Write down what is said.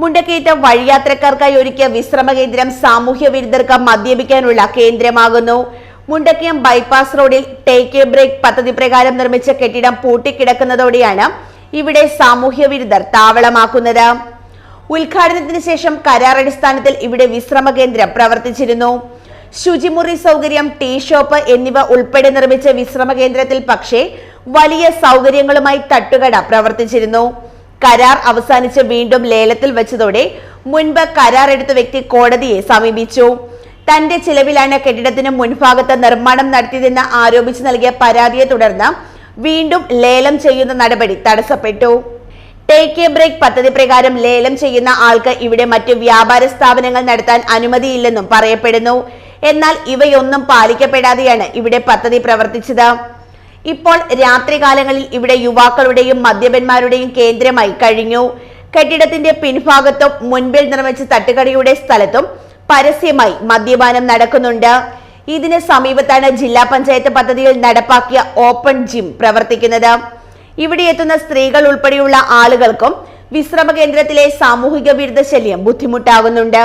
മുണ്ടക്കയത്ത് വഴിയാത്രക്കാർക്കായി ഒരുക്കിയ വിശ്രമ കേന്ദ്രം സാമൂഹ്യ വിരുദ്ധർക്ക് മദ്യപിക്കാനുള്ള കേന്ദ്രമാകുന്നു. മുണ്ടക്കയം ബൈപ്പാസ് റോഡിൽ ടേക്ക് എ ബ്രേക്ക് പദ്ധതി പ്രകാരം നിർമ്മിച്ച കെട്ടിടം പൂട്ടിക്കിടക്കുന്നതോടെയാണ് ഇവിടെ സാമൂഹ്യ വിരുദ്ധർ താവളമാക്കുന്നത്. ഉദ്ഘാടനത്തിന് ശേഷം കരാർ അടിസ്ഥാനത്തിൽ ഇവിടെ വിശ്രമ കേന്ദ്രം പ്രവർത്തിച്ചിരുന്നു. ശുചിമുറി സൗകര്യം ടീ ഷോപ്പ് എന്നിവ ഉൾപ്പെടെ നിർമ്മിച്ച വിശ്രമ കേന്ദ്രത്തിൽ പക്ഷേ വലിയ സൗകര്യങ്ങളുമായി തട്ടുകട പ്രവർത്തിച്ചിരുന്നു. കരാർ അവസാനിച്ച് വീണ്ടും ലേലത്തിൽ വെച്ചതോടെ മുൻപ് കരാർ എടുത്ത വ്യക്തി കോടതിയെ സമീപിച്ചു. തന്റെ ചിലവിലാണ് കെട്ടിടത്തിന് മുൻഭാഗത്ത് നിർമ്മാണം നടത്തിയതെന്ന് ആരോപിച്ച് നൽകിയ പരാതിയെ തുടർന്ന് വീണ്ടും ലേലം ചെയ്യുന്ന നടപടി തടസ്സപ്പെട്ടു. ടേക്ക് എ ബ്രേക്ക് പദ്ധതി പ്രകാരം ലേലം ചെയ്യുന്ന ആൾക്ക് ഇവിടെ മറ്റു വ്യാപാര സ്ഥാപനങ്ങൾ നടത്താൻ അനുമതിയില്ലെന്നും പറയപ്പെടുന്നു. എന്നാൽ ഇവയൊന്നും പാലിക്കപ്പെടാതെയാണ് ഇവിടെ പദ്ധതി പ്രവർത്തിച്ചത്. ഇപ്പോൾ രാത്രികാലങ്ങളിൽ ഇവിടെ യുവാക്കളുടെയും മദ്യപന്മാരുടെയും കേന്ദ്രമായി കഴിഞ്ഞു. കെട്ടിടത്തിന്റെ പിൻഭാഗത്തും മുൻപിൽ നിർമ്മിച്ച തട്ടുകടയുടെ സ്ഥലത്തും പരസ്യമായി മദ്യപാനം നടക്കുന്നുണ്ട്. ഇതിന് സമീപത്താണ് ജില്ലാ പഞ്ചായത്ത് പദ്ധതിയിൽ നടപ്പാക്കിയ ഓപ്പൺ ജിം പ്രവർത്തിക്കുന്നത്. ഇവിടെ എത്തുന്ന സ്ത്രീകൾ ഉൾപ്പെടെയുള്ള ആളുകൾക്കും വിശ്രമ കേന്ദ്രത്തിലെ സാമൂഹിക വിരുദ്ധ ശല്യം ബുദ്ധിമുട്ടാകുന്നുണ്ട്